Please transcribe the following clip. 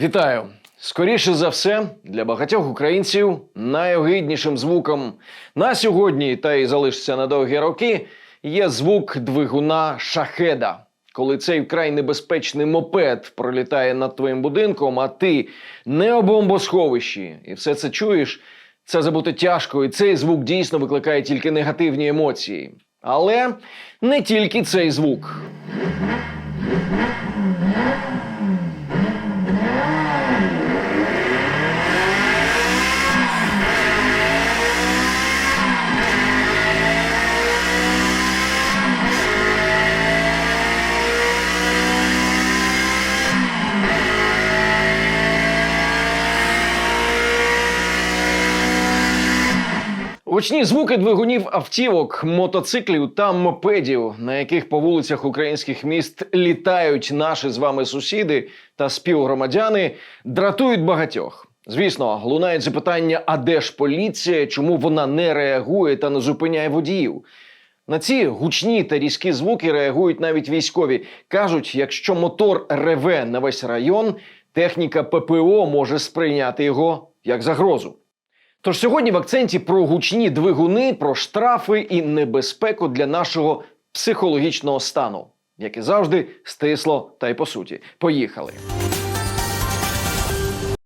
Вітаю! Скоріше за все, для багатьох українців найогиднішим звуком на сьогодні та й залишиться на довгі роки є звук двигуна шахеда. Коли цей вкрай небезпечний мопед пролітає над твоїм будинком, а ти не у бомбосховищі, і все це чуєш, це забути тяжко, і цей звук дійсно викликає тільки негативні емоції. Але не тільки цей звук. Гучні звуки двигунів автівок, мотоциклів та мопедів, на яких по вулицях українських міст літають наші з вами сусіди та співгромадяни, дратують багатьох. Звісно, лунають запитання: а де ж поліція? Чому вона не реагує та не зупиняє водіїв? На ці гучні та різкі звуки реагують навіть військові. кажуть, якщо мотор реве на весь район, техніка ППО може сприйняти його як загрозу. Тож сьогодні в акценті про гучні двигуни, про штрафи і небезпеку для нашого психологічного стану, як і завжди, стисло та й по суті. Поїхали.